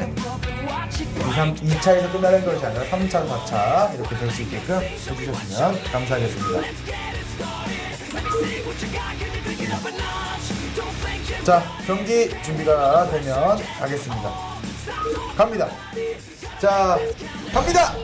네. 2, 3, 2차에서 끝나는 것이 아니라 3차, 4차 이렇게 될 수 있게끔 해주셨으면 감사하겠습니다. 자, 경기 준비가 되면 가겠습니다. 갑니다. 자, 갑니다!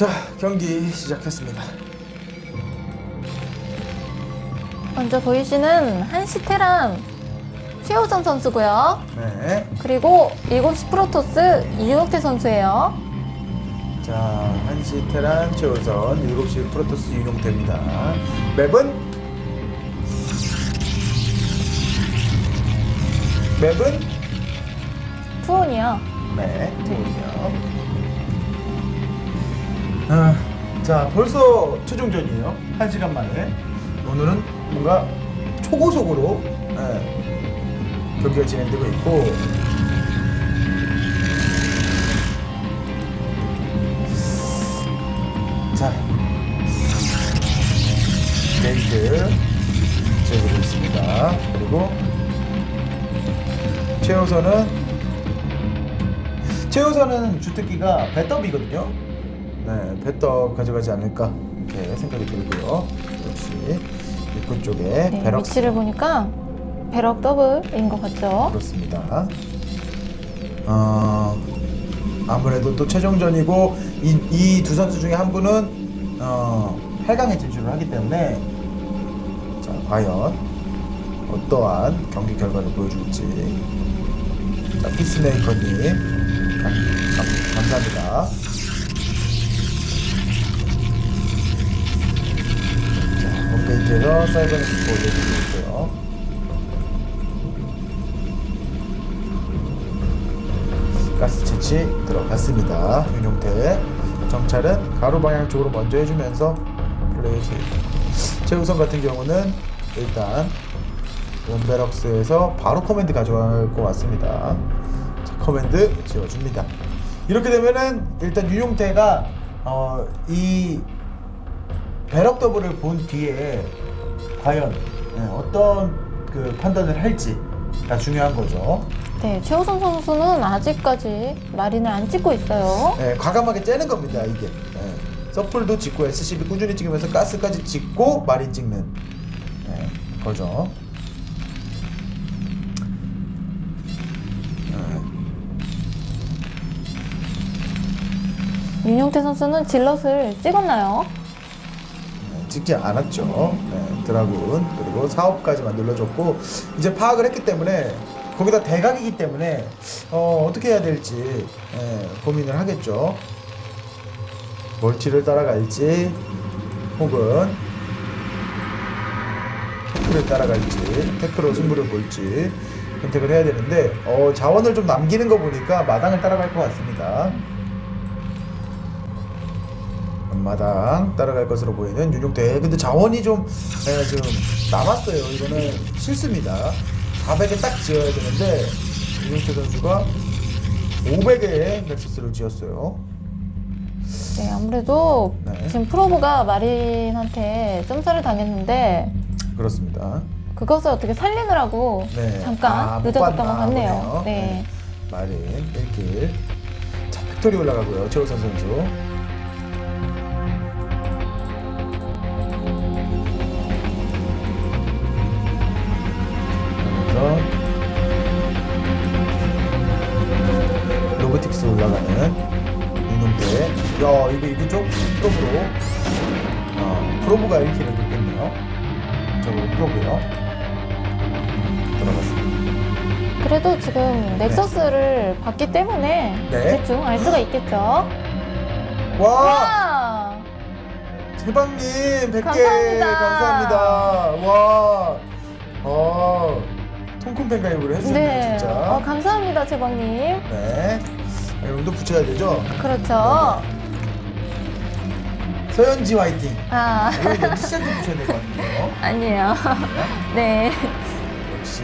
자, 경기 시작했습니다. 먼저 보이시는 한시테란 최호선 선수고요. 네. 그리고 7시 프로토스 이용태 선수예요. 자, 한시 테란 최우선 7시 프로토스 윤용태입니다. 맵은 맵은 투혼이요. 네, 팀이요. 아, 자, 벌써 최종전이에요. 한 시간 만에. 오늘은 뭔가 초고속으로 예, 경기가 진행되고 있고 자, 게이트 제거되고 있습니다. 그리고 최우선은 최우선은 주특기가 배떡이거든요. 네, 배떡 가져가지 않을까 이렇게 생각이 들고요. 역시 입구 쪽에 네, 배럭 위치를 보니까 배럭 더블인 것 같죠? 그렇습니다. 어, 아무래도 또 최종전이고 이 두 선수 중에 한 분은 어, 8강에 진출을 하기 때문에 자 과연 어떠한 경기 결과를 보여줄지 자 피스메이커님 감, 감, 감사합니다. 이지에서 사이버넷 올려드리고 있고요. 가스 채취 들어갔습니다. 윤용태 정찰은 가로 방향 쪽으로 먼저 해주면서 플레이 중. 최우선 같은 경우는 일단 원베럭스에서 바로 커맨드 가져갈 것 같습니다. 자, 커맨드 지워줍니다. 이렇게 되면은 일단 윤용태가 어, 이 배럭 더블을 본 뒤에 과연 예, 어떤 그 판단을 할지가 중요한 거죠. 네, 최호선 선수는 아직까지 마린을 안 찍고 있어요. 예, 과감하게 째는 겁니다 이게 예. 서플도 찍고 SCB 꾸준히 찍으면서 가스까지 찍고 마린 찍는 예, 거죠 윤용태 선수는 질럿을 찍었나요? 예, 찍지 않았죠. 예, 드라군 그리고 사업까지만 눌러줬고 이제 파악을 했기 때문에 거기다 대각이기 때문에 어, 어떻게 해야 될지 예, 고민을 하겠죠. 멀티를 따라갈지 혹은 태클을 따라갈지 태클로 승부를 볼지 선택을 해야 되는데 어, 자원을 좀 남기는 거 보니까 마당을 따라갈 것 같습니다 앞마당 따라갈 것으로 보이는 윤용태 근데 자원이 좀 예, 지금 남았어요 이거는 실수입니다 400에 딱 지어야 되는데 윤용태 선수가 500에 넥서스를 지었어요 네, 아무래도 네. 지금 프로브가 마린한테 점사를 당했는데 그렇습니다 그것을 어떻게 살리느라고 네. 잠깐 아, 못 늦어졌던 것 봤나 같네요. 보네요. 네. 마린 1킬 자 팩토리 올라가고요 최우선 선수 그래서 로보틱스 올라가는 윤용태 야 이거 이거 좀 프로브로 어, 프로브가 1킬을 줬겠네요 저거 프로브요 들어갔습니다 그래도 지금 넥서스를 봤기 때문에 네. 대충 알 수가 있겠죠. 와 와! 제방님 100개 감사합니다. 감사합니다. 와 팬 가입을 해주셨네요, 네. 진짜. 어, 감사합니다, 제방님. 네. 여러분도 붙여야 되죠? 그렇죠. 서현지 화이팅. 아, 이거 연지 씨한테 붙여야 될 것 같아요. 아니에요. 네. 역시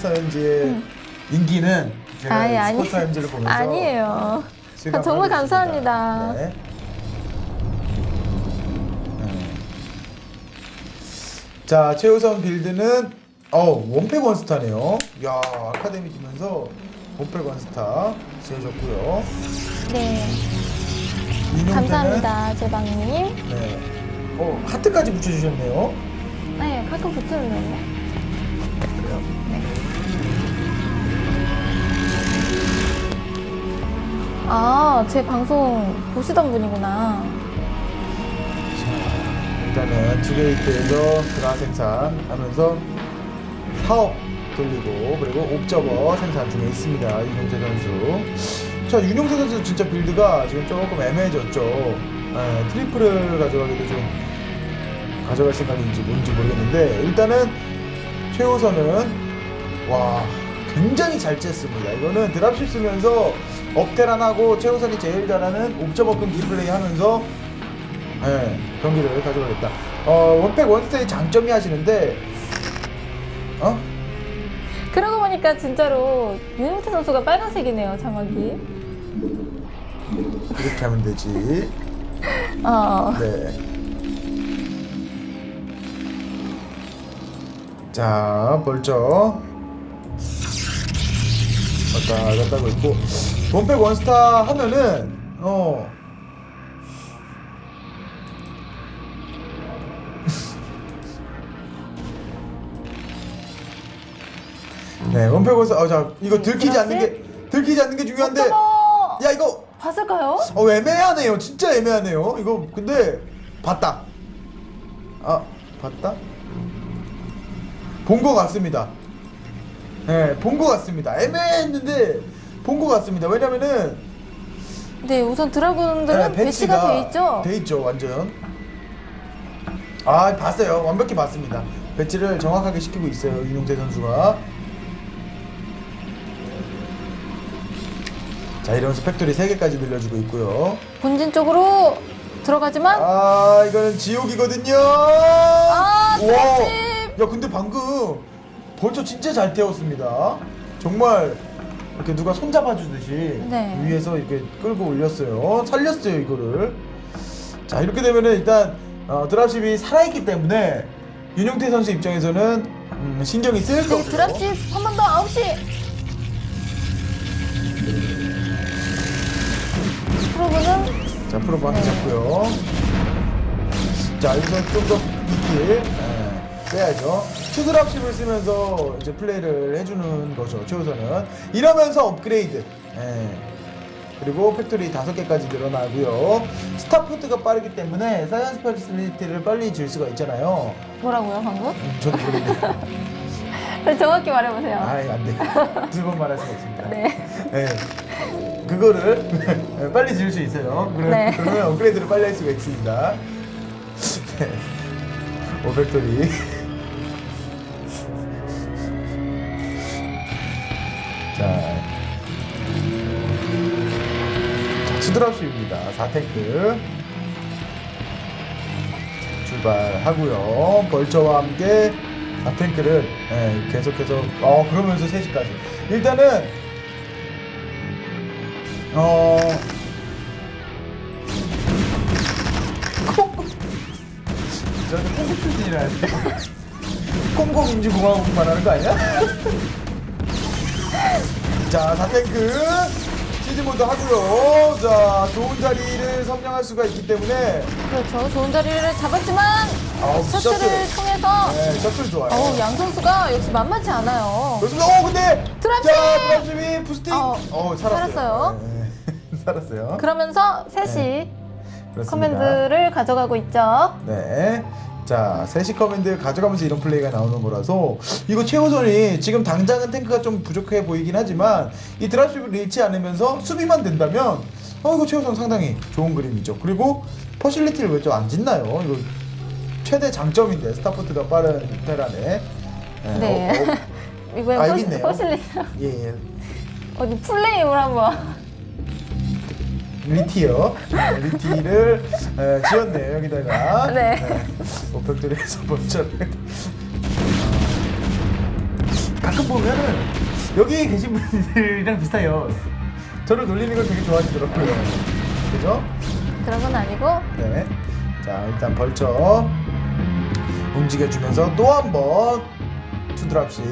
서현지의 인기는 제가 아니, 아니. 스포츠 타임즈를 보면서 아니에요. 실감을 정말 하고 있습니다. 감사합니다. 네. 음. 자 최우선 빌드는 어 원팩 원스타네요. 야 아카데미 주면서 원팩 원스타 지어줬고요. 네. 감사합니다, 제방님. 네. 어 하트까지 붙여주셨네요. 네, 가끔 붙이는데요. 그래요. 아, 제 방송 보시던 분이구나. 일단은 투게이트에서 드라 생산하면서 사업 돌리고 그리고 옵저버 생산 중에 있습니다 윤용태 선수. 자 윤용태 선수 진짜 빌드가 지금 조금 애매해졌죠. 예, 트리플을 가져가기도 좀 가져갈 생각인지 뭔지 모르겠는데 일단은 최우선은 와 굉장히 잘 쬐습니다. 이거는 드랍십 쓰면서 업테란 하고 최우선이 제일 잘하는 옵저버 끈 디플레이 하면서 네, 경기를 가져가겠다. 어, 원팩 원스테이 장점이 하시는데, 보니까 진짜로 윤용태 선수가 빨간색이네요, 장막이. 이렇게 하면 되지. 어. 네. 자, 벌써 왔다 갔다 하고 있고, 원팩 원스타 하면은, 어, 네, 원팩 원스타, 어, 자, 이거 들키지 않는 게, 들키지 않는 게 중요한데, 어머! 야, 이거, 봤을까요? 어 애매하네요. 진짜 애매하네요. 이거 근데 봤다. 아 봤다? 본 것 같습니다. 네, 본 것 같습니다. 애매했는데 본 것 같습니다. 왜냐면은 네, 우선 드라군들은 네, 배치가 돼 있죠? 돼 있죠, 완전. 아 봤어요. 완벽히 봤습니다. 배치를 정확하게 시키고 있어요. 윤용태 선수가. 자 이러면서 팩토리 3개까지 늘려주고 있고요. 본진 쪽으로 들어가지만 아 이거는 지옥이거든요. 아, 우와. 드랍십! 야 근데 방금 벌써 진짜 잘 태웠습니다. 정말 이렇게 누가 손 잡아주듯이 네. 위에서 이렇게 끌고 올렸어요. 살렸어요 이거를. 자 이렇게 되면은 일단 어, 드랍십이 살아있기 때문에 윤용태 선수 입장에서는 음, 신경이 쓰일 네, 거고요. 드랍십 한 번 더 9시. 프로브는 자 네. 잡고요. 자 여기서 좀더 이킬 예, 빼야죠. 투드랍십을 쓰면서 이제 플레이를 해주는 거죠. 최우선은 이러면서 업그레이드. 예. 그리고 팩토리 다섯 개까지 늘어나고요. 스타포트가 빠르기 때문에 사이언스 퍼실리티를 빨리 질 수가 있잖아요. 뭐라고요, 방금? 음, 저도 모르겠네요. 네, 정확히 말해보세요. 아이 안 돼. 두 번 말할 수가 없습니다. 네. 예. 그거를 빨리 지을 수 있어요. 그러, 네. 그러면 업그레이드를 빨리 할 수가 있습니다. 네. 오백돌이. 자. 자, 수드랍십입니다. 4탱크. 출발하고요. 벌처와 함께 4탱크를 예, 계속해서 어 그러면서 3시까지 일단은 어 콩고 저는 콩고 출신이라는데 콩고 민주공화국 말하는 거 아니야? 자 4탱크 시즈모드 하고요 자 좋은 자리를 점령할 수가 있기 때문에 그렇죠. 좋은 자리를 잡았지만 아우, 셔틀을 셔틀. 통해서 네 셔틀 좋아요 어우, 양 선수가 역시 만만치 않아요. 그렇습니다. 어 근데 드랍십! 자 드랍십이 부스팅. 어, 어, 살았어요. 살았어요. 네. 살았어요. 그러면서 셋이 그렇습니다. 커맨드를 가져가고 있죠. 네. 자, 세시 커맨드 가져가면서 이런 플레이가 나오는 거라서 이거 최우선이 지금 당장은 탱크가 좀 부족해 보이긴 하지만 이 드랍십을 잃지 않으면서 수비만 된다면 어 이거 최우선 상당히 좋은 그림이죠. 그리고 퍼실리티를 왜 좀 안 짓나요? 이거 최대 장점인데 스타포트가 빠른 테란에 네. 네. 어, 어, 이거야 아. 허실리 예, 예. 어디 플레임을 한번 리티요. 네, 리티를 에, 지었네요 여기다가. 네. 뭐 벽돌에서 범죄를. 가끔 보면은 여기 계신 분들이랑 비슷해요. 저를 놀리는 걸 되게 좋아하시더라고요. 그죠? 그런 건 아니고 네. 자 일단 벌쳐 움직여주면서 또 한번 투드랍십.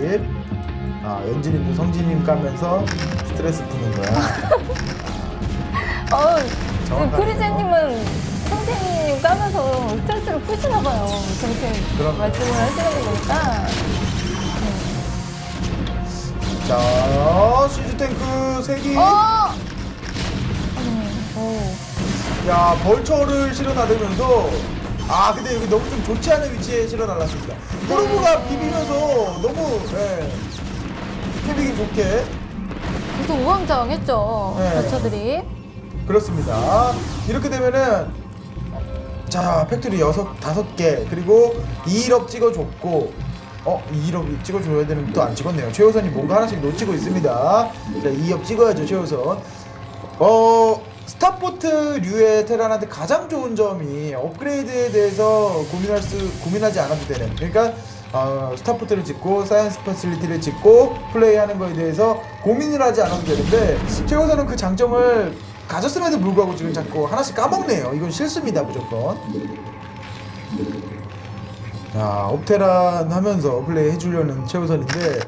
아 연진님도 성진님 까면서 스트레스 푸는 거야. 어 정확하네요. 크리제님은 선생님 까면서 스트레스를 푸시나 봐요. 저렇게 그럼요. 말씀을 하시는 거 보니까 자 시즈 탱크 세기. 어! 오. 야 벌처를 실어 나르면서 아 근데 여기 너무 좀 좋지 않은 위치에 실어 날랐습니다. 프로브가 비비면서 너무 예, 비비기 좋게 계속 우왕좌왕했죠. 네. 벌처들이. 그렇습니다. 이렇게 되면은 자 팩토리 여섯 다섯 개 그리고 2일업 찍어줬고 어 2일업 찍어줘야 되는데 또안 찍었네요. 최우선이 뭔가 하나씩 놓치고 있습니다. 자 2업 찍어야죠 최우선. 어 스타포트류의 테란한테 가장 좋은 점이 업그레이드에 대해서 고민할 수 고민하지 않아도 되는 그러니까 어, 스타포트를 짓고 사이언스 퍼실리티를 짓고 플레이하는 거에 대해서 고민을 하지 않아도 되는데 최우선은 그 장점을 가졌음에도 불구하고 지금 자꾸 하나씩 까먹네요 이건 실수입니다 무조건 야 옵테란 하면서 플레이 해주려는 최우선인데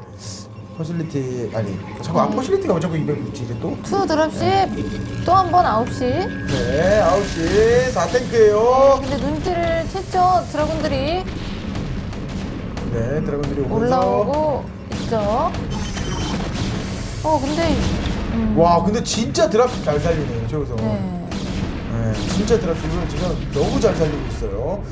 퍼실리티 아니 자꾸 아 퍼실리티가 왜 자꾸 입에 붙지 이제 또? 투 드랍십 또 한 번 9시. 네, 9시 4탱크예요. 근데 눈치를 챘죠. 드라군들이 네, 드래곤들이 오면서 올라오고 있죠. 어 근데 음, 와, 근데 진짜 드랍십 잘 살리네요, 저기서. 네. 네, 진짜 드랍십을 지금 너무 잘 살리고 있어요.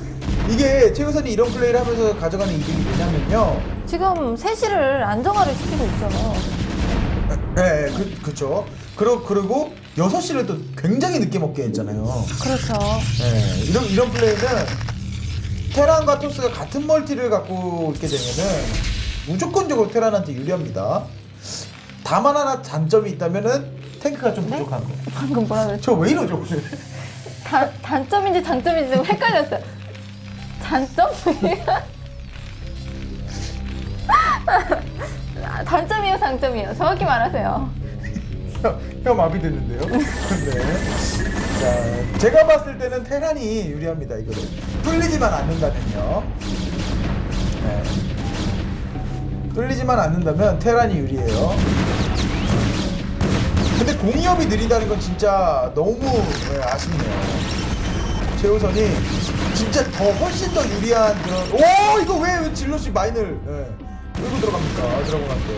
이게 최우선이 이런 플레이를 하면서 가져가는 이득이 뭐냐면요. 지금 3시를 안정화를 시키고 있어요. 네, 그, 그쵸. 그리고, 그리고 6시를 또 굉장히 늦게 먹게 했잖아요. 그렇죠. 네, 이런, 이런 플레이는 테란과 토스가 같은 멀티를 갖고 있게 되면은 무조건적으로 테란한테 유리합니다. 다만 하나 단점이 있다면은 탱크가 좀 네? 부족한 거. 방금 뭐라 그랬죠? 저 왜 이러죠 오늘? 단, 단점인지 장점인지 좀 헷갈렸어요. 단점? 아, 단점이에요, 장점이에요. 정확히 말하세요. 혀, 혀 마비 됐는데요. 네. 자, 제가 봤을 때는 테란이 유리합니다. 이거를 뚫리지만 않는다면요. 네. 뚫리지만 않는다면 테란이 유리해요. 근데 공이업이 느리다는 건 진짜 너무 네, 아쉽네요. 최우선이 진짜 더 훨씬 더 유리한 그런 오 이거 왜, 왜 질럿이 마인을 예. 끌고 들어갑니까 드라곤한테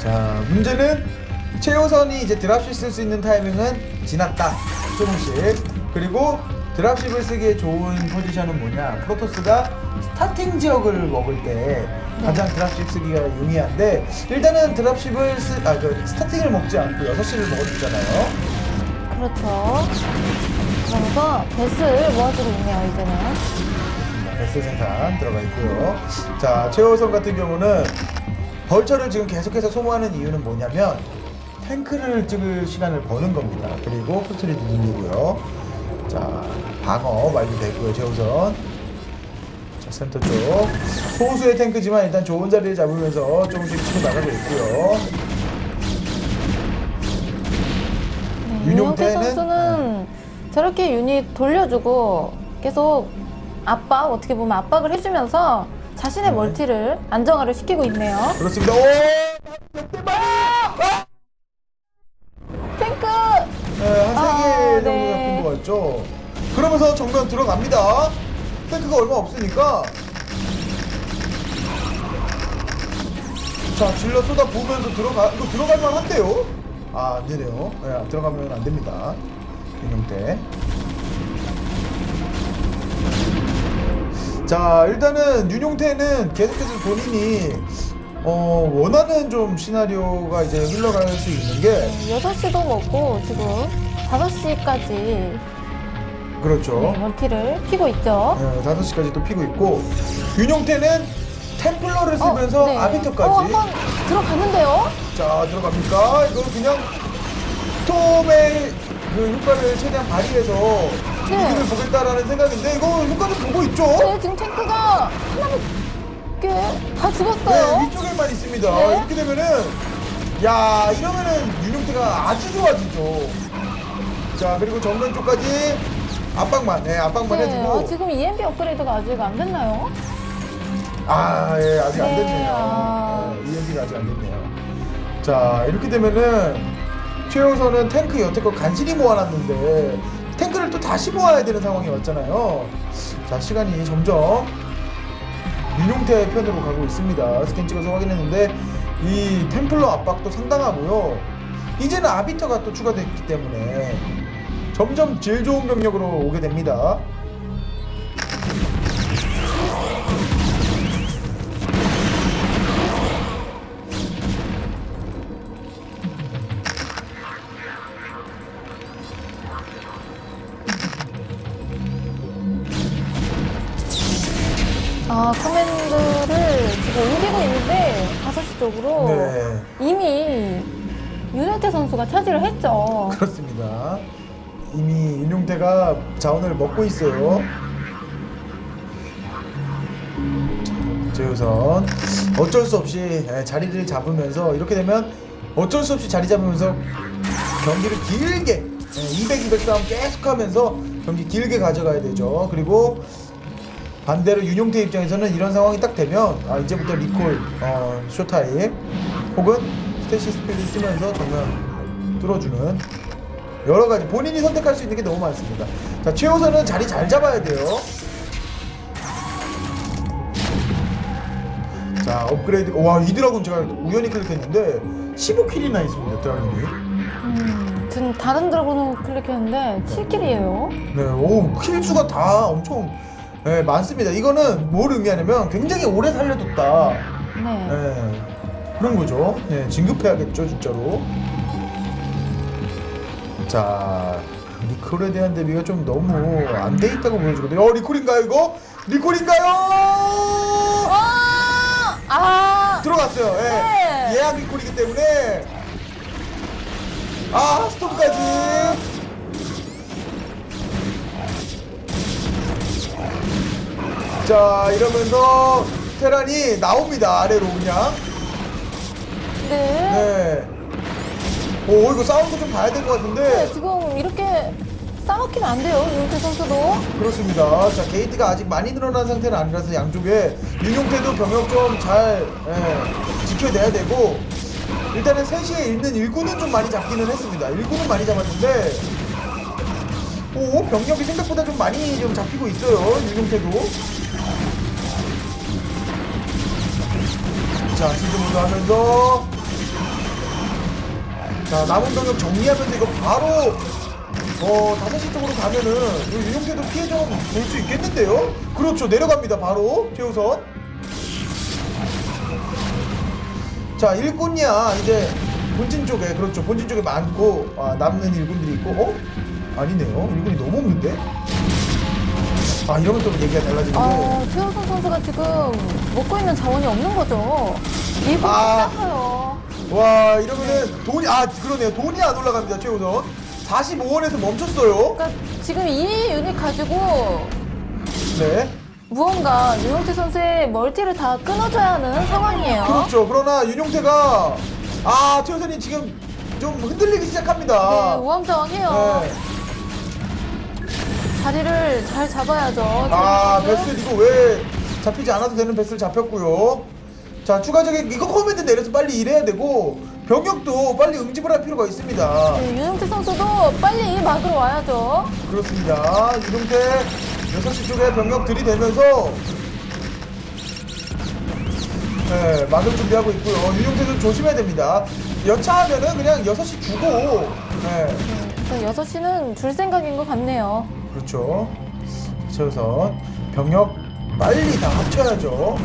자 문제는 최우선이 이제 드랍십 쓸수 있는 타이밍은 지났다 조금씩 그리고 드랍십을 쓰기에 좋은 포지션은 뭐냐 프로토스가 스타팅 지역을 먹을 때 가장 드랍십 쓰기가 용이한데 일단은 드랍십을 쓰, 아, 그 스타팅을 먹지 않고 6시를 먹어줬잖아요 그렇죠. 그러면서 베스를 모아주고 있네요, 이제는. 베스 생산 들어가 있고요. 자, 최호선 같은 경우는 벌처를 지금 계속해서 소모하는 이유는 뭐냐면 탱크를 찍을 시간을 버는 겁니다. 그리고 포트리도 늘리고요. 자, 방어 완료됐고요, 최호선. 자, 센터 쪽. 소수의 탱크지만 일단 좋은 자리를 잡으면서 조금씩 치고 나가고 있고요. 네, 윤용태 윤용태는- 선수는 저렇게 유닛 돌려주고 계속 압박, 어떻게 보면 압박을 해주면서 자신의 네. 멀티를 안정화를 시키고 있네요. 그렇습니다. 오! 아! 탱크! 네, 한 아, 3개 정도 네. 잡힌 것 같죠? 그러면서 정면 들어갑니다. 탱크가 얼마 없으니까. 자, 질러 쏟아 부으면서 들어가, 이거 들어갈 만 한데요? 아, 안 되네요. 네, 들어가면 안 됩니다. 윤용태. 자, 일단은 윤용태는 계속해서 본인이 어, 원하는 좀 시나리오가 이제 흘러갈 수 있는 게 6시도 먹고 지금 5시까지 그렇죠. 네, 멀티를 피고 있죠. 네, 5시까지 또 피고 있고 윤용태는 템플러를 쓰면서 어, 네. 아비터까지 어, 한번 들어가는데요? 자 들어갑니까? 이거 그냥 스톰의 그 효과를 최대한 발휘해서 네. 이득을 보겠다라는 생각인데 이거 효과를 보고 있죠? 네, 지금 탱크가 하나밖에 다 죽었어요. 네, 위쪽에만 있습니다. 네. 이렇게 되면은 야 이러면은 윤용태가 아주 좋아지죠. 자 그리고 정면 쪽까지 압박만, 네 압박만 네, 해주고 아, 지금 EMP 업그레이드가 아직 안 됐나요? 아, 예, 아직 안 네, 됐네요. 아. 네, EMP가 아직 안 됐네요. 자, 이렇게 되면은 최영선은 탱크 여태껏 간신히 모아놨는데 탱크를 또 다시 모아야 되는 상황이 왔잖아요. 자, 시간이 점점 윤용태 편으로 가고 있습니다. 스캔 찍어서 확인했는데 이 템플러 압박도 상당하고요. 이제는 아비터가 또 추가됐기 때문에 점점 질 좋은 병력으로 오게 됩니다. 아, 커맨드를 지금 옮기고 있는데 5시 쪽으로 네. 이미 윤현태 선수가 차지를 했죠. 그렇습니다. 이미 윤용태가 자원을 먹고 있어요. 최우선 어쩔 수 없이 예, 자리를 잡으면서 이렇게 되면 어쩔 수 없이 자리 잡으면서 경기를 길게 200, 200 싸움 계속하면서 경기 길게 가져가야 되죠. 그리고 반대로 윤용태 입장에서는 이런 상황이 딱 되면 아, 이제부터 리콜 어, 쇼타임 혹은 스테시 스피드 쓰면서 정면 뚫어주는 여러 가지 본인이 선택할 수 있는 게 너무 많습니다. 자 최호선은 자리 잘 잡아야 돼요. 자 업그레이드 와 이 드라군 제가 우연히 클릭했는데 15킬이나 있습니다 드라군이. 음, 지금 다른 드라곤을 클릭했는데 7킬이에요. 네, 오, 킬 수가 다 엄청 네, 많습니다. 이거는 뭘 의미하냐면 굉장히 오래 살려뒀다. 네. 네, 그런 거죠. 네, 진급해야겠죠, 진짜로. 자, 리콜에 대한 대비가 좀 너무 안 돼 있다고 보여주거든요. 어, 리콜인가요, 이거? 리콜인가요? 아! 아! 들어갔어요. 예. 네. 예약 리콜이기 때문에. 아, 스톱까지. 자, 이러면서 테란이 나옵니다. 아래로 그냥. 네. 네. 오, 이거 싸우는 거좀 봐야 될것 네, 같은데. 지금 이렇게 싸먹히면 안 돼요, 윤태 선수도. 그렇습니다. 자, 게이트가 아직 많이 늘어난 상태는 아니라서 양쪽에 윤용태도 병역 좀 잘 지켜내야 되고 일단은 3시에 있는 일꾼은 좀 많이 잡기는 했습니다. 일꾼은 많이 잡았는데 오, 병력이 생각보다 좀 많이 좀 잡히고 있어요. 윤용태도. 자, 시즌모드 하면서 자, 남은 병력 정리하면서 이거 바로 어, 5시 쪽으로 가면은 이 윤용태도 피해 좀 볼 수 있겠는데요? 그렇죠. 내려갑니다. 바로 최우선. 자, 일꾼이야. 이제 본진 쪽에 그렇죠. 본진 쪽에 많고 아, 남는 일꾼들이 있고 어? 아니네요. 일꾼이 너무 없는데? 아, 이러면 또 얘기가 달라지는데. 아, 최우선 선수가 지금 먹고 있는 자원이 없는 거죠. 일본 아. 닦아요. 와, 이러면은 돈이 아, 그러네요. 돈이 안 올라갑니다. 최우선. 45원에서 멈췄어요. 그러니까 지금 이 유닛 가지고 네. 무언가 윤용태 선수의 멀티를 다 끊어줘야 하는 상황이에요. 그렇죠. 그러나 윤용태가 아 최우선이 지금 좀 흔들리기 네, 시작합니다. 우왕좌왕해요. 네. 자리를 잘 잡아야죠. 아 지금. 베슬 이거 왜 잡히지 않아도 되는 베슬 잡혔고요. 자 추가적인 이거 커맨드 내려서 빨리 일해야 되고 병력도 빨리 응집을 할 필요가 있습니다. 네, 윤용태 선수도 빨리 이 막으로 와야죠. 그렇습니다. 윤용태 6시 쪽에 병력 들이대면서 네, 막을 준비하고 있고요. 윤용태도 조심해야 됩니다. 여차하면은 그냥 6시 주고 네, 네, 6시는 줄 생각인 것 같네요. 그렇죠. 최우선 병력 빨리 다 합쳐야죠.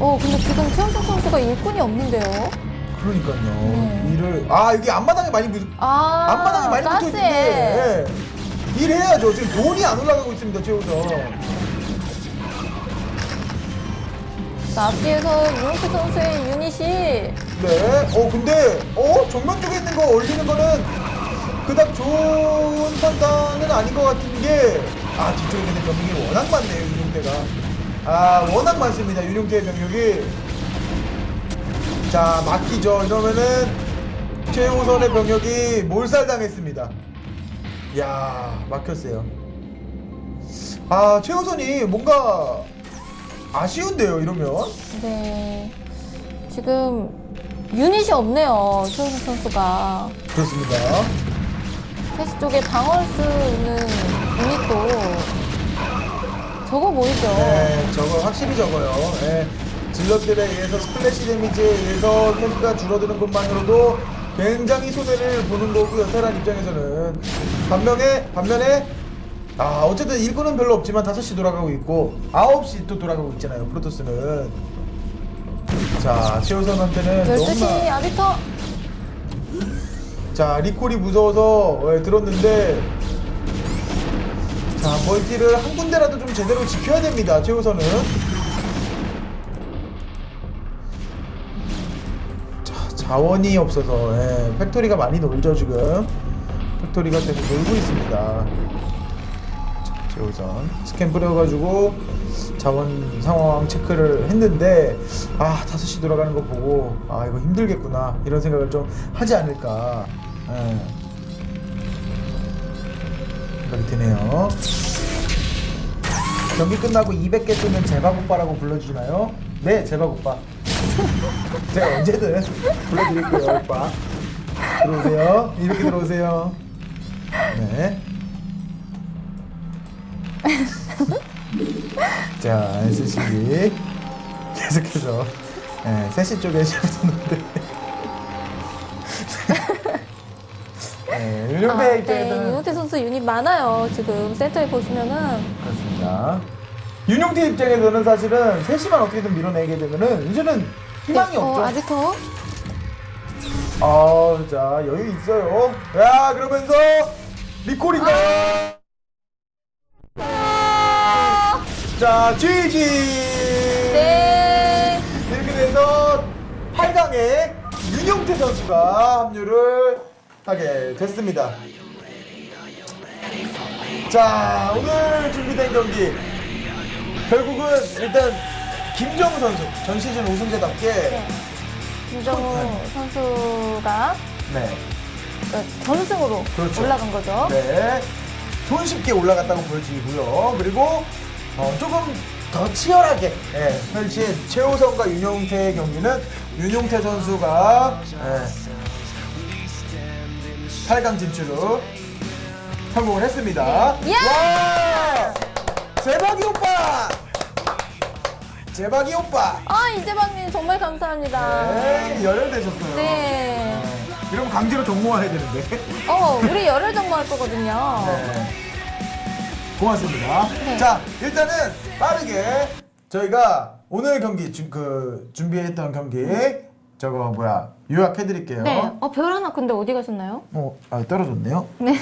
어, 근데 지금 최원석 선수가 일꾼이 없는데요. 그러니까요. 네. 일을 아 여기 앞마당에 많이 묻, 아, 앞마당에 많이 붙어 가스에. 있는데 예. 일해야죠. 지금 돈이 안 올라가고 있습니다. 최우선. 자, 앞뒤에서 윤호태 선수의 유닛이 네. 어 근데 어 정면 쪽에 있는 거 올리는 거는 그닥 좋은 판단은 아닌 것 같은 게 아 뒤쪽에 있는 병력이 워낙 많네요 윤용태가. 아 워낙 많습니다 윤용태의 병력이. 자 막히죠. 이러면은 최우선의 병력이 몰살당했습니다. 야 막혔어요. 아 최우선이 뭔가 아쉬운데요 이러면. 네. 지금 유닛이 없네요. 최우선 선수가. 그렇습니다. 패스 쪽에 방어할 수 있는 유닛도 적어 보이죠. 네, 저거 확실히 적어요. 네. 질럿들에 의해서 스플래시 데미지에 의해서 탱크가 줄어드는 것만으로도 굉장히 손해를 보는 거고요. 테란 입장에서는. 반면에, 반면에, 아, 어쨌든 일꾼은 별로 없지만 5시 돌아가고 있고, 9시 또 돌아가고 있잖아요. 프로토스는. 자, 최우선한테는 12시 너무나. 아비터. 자, 리콜이 무서워서 예, 들었는데, 자, 멀티를 한 군데라도 좀 제대로 지켜야 됩니다. 최우선은. 자, 자원이 없어서 예, 팩토리가 많이 놀죠 지금. 팩토리가 계속 놀고 있습니다. 자, 최우선 스캔 뿌려가지고 자원 상황 체크를 했는데 아 5시 돌아가는 거 보고 아 이거 힘들겠구나 이런 생각을 좀 하지 않을까 예. 생각이 드네요. 경기 끝나고 200개 뜨면 제박오빠라고 불러주나요? 네, 제박오빠. 제가 언제든 불러드릴게요, 오빠. 들어오세요. 이렇게 들어오세요. 네. 자, SCB. 계속해서. 네, 3시 쪽에 시작했는데. 네, 윤용배 아, 네, 입장에서는. 윤호태 선수 유닛 많아요. 지금 센터에 보시면은 그렇습니다. 윤용태 입장에서는 사실은 3시만 어떻게든 밀어내게 되면은 이제는 희망이 네, 어, 없죠. 아비터. 아, 자 여유 있어요. 야 그러면서 리콜인가? 아, 자 GG. 네. 이렇게 돼서 8강에 윤용태 선수가 합류를 하게 됐습니다. 자 오늘 준비된 경기 결국은 일단 김정우 선수 전 시즌 우승자답게 네. 김정우 선수가 네, 그 전승으로 그렇죠. 올라간 거죠. 네 손쉽게 올라갔다고 보여지고요. 그리고 어, 조금 더 치열하게 예, 펼친 최우성과 윤용태의 경기는 윤용태 선수가 예, 8강 진출을 성공을 했습니다. 예! 와! 재박이 오빠! 재박이 오빠! 아 이재방님 정말 감사합니다. 네, 열혈되셨어요. 네. 이러면 강제로 정모해야 되는데. 어 우리 열혈 정모할 거거든요. 네. 고맙습니다. 네. 자, 일단은 빠르게 저희가 오늘 경기 주, 그 준비했던 경기 저거 뭐야 요약해 드릴게요. 네. 어 별 하나 근데 어디 가셨나요? 어, 아, 떨어졌네요. 네.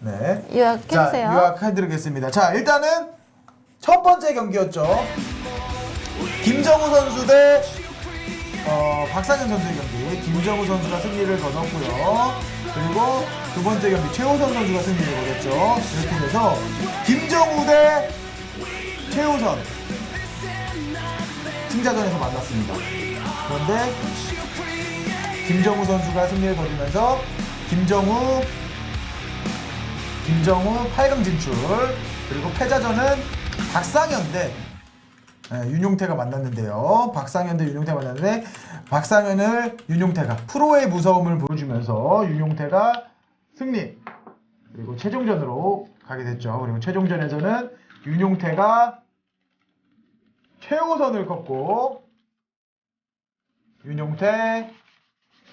네. 요약해 자, 주세요. 요약해 드리겠습니다. 자, 일단은 첫 번째 경기였죠. 김정우 선수 대 어, 박상현 선수의 경기. 김정우 선수가 승리를 거뒀고요. 그리고 두 번째 경기 최호선 선수가 승리를 거뒀죠. 이렇게 돼서 김정우 대 최호선 승자전에서 만났습니다. 그런데 김정우 선수가 승리를 거두면서 김정우 김정우 8강 진출 그리고 패자전은 박상현 대 예, 윤용태가 만났는데요. 박상현 대 윤용태가 만났는데 박상현을 윤용태가 프로의 무서움을 보여주면서 윤용태가 승리 그리고 최종전으로 가게 됐죠. 그리고 최종전에서는 윤용태가 최우선을 꺾고 윤용태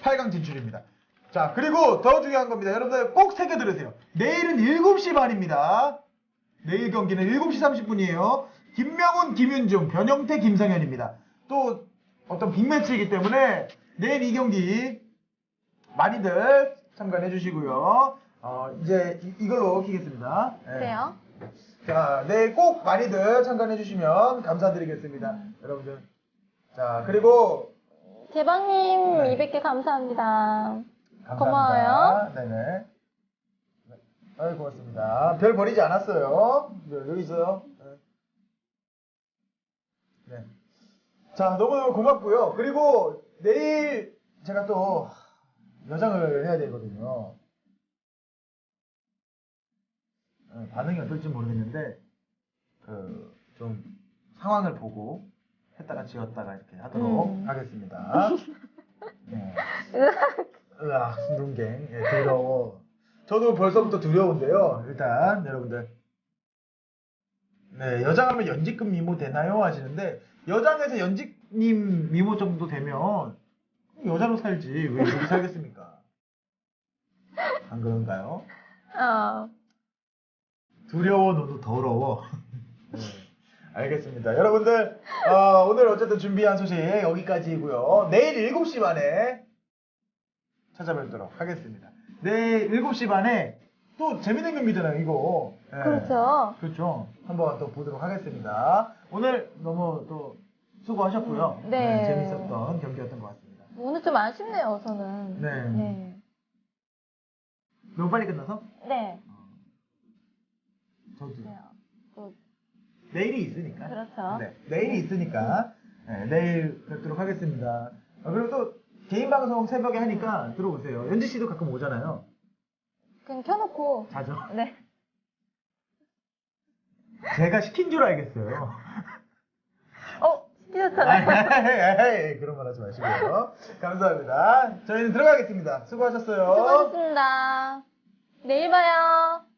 8강 진출입니다. 자, 그리고 더 중요한 겁니다. 여러분들 꼭 새겨 들으세요. 내일은 7시 반입니다. 내일 경기는 7시 30분이에요. 김명훈, 김윤중, 변형태, 김상현입니다. 또 어떤 빅매치이기 때문에 내일 이 경기 많이들 참관해 주시고요. 어, 이제 이- 이걸로 키겠습니다. 네. 그래요? 자, 내일 꼭 많이들 참관해 주시면 감사드리겠습니다. 여러분들. 자, 그리고 대박님 네. 200개 감사합니다. 감사합니다. 고마워요. 네네. 네. 아유, 고맙습니다. 별 버리지 않았어요. 네, 여기 있어요. 네. 네. 자, 너무너무 고맙고요. 그리고 내일 제가 또 여장을 해야 되거든요. 네, 반응이 어떨지 모르겠는데, 그, 좀 상황을 보고 했다가 지었다가 이렇게 하도록 음. 하겠습니다. 네. 으악, 눈갱. 예, 두려워. 저도 벌써부터 두려운데요. 일단, 여러분들. 네, 여장하면 연직금 미모 되나요? 하시는데, 여장에서 연직님 미모 정도 되면, 여자로 살지. 왜 여기 살겠습니까? 안 그런가요? 어, 두려워, 너도 더러워. 네, 알겠습니다. 여러분들, 어, 오늘 어쨌든 준비한 소식 여기까지이고요. 내일 7시 반에 찾아뵙도록 하겠습니다. 내일 7시 반에 또 재밌는 경기잖아요, 이거. 네. 그렇죠. 그렇죠. 한번 또 보도록 하겠습니다. 오늘 너무 또 수고하셨고요. 음, 네. 재밌었던 경기였던 것 같습니다. 오늘 좀 아쉽네요, 저는. 네. 네. 너무 빨리 끝나서? 네. 저도. 그래요. 또, 내일이 있으니까. 그렇죠. 네, 내일이 있으니까 네, 내일 뵙도록 하겠습니다. 아, 그리고 또 개인 방송 새벽에 하니까 들어오세요. 연지 씨도 가끔 오잖아요. 그냥 켜놓고. 자죠. 네. 제가 시킨 줄 알겠어요. 어, 시키셨잖아요. 아이, 그런 말 하지 마시고요. 감사합니다. 저희는 들어가겠습니다. 수고하셨어요. 수고하셨습니다. 내일 봐요.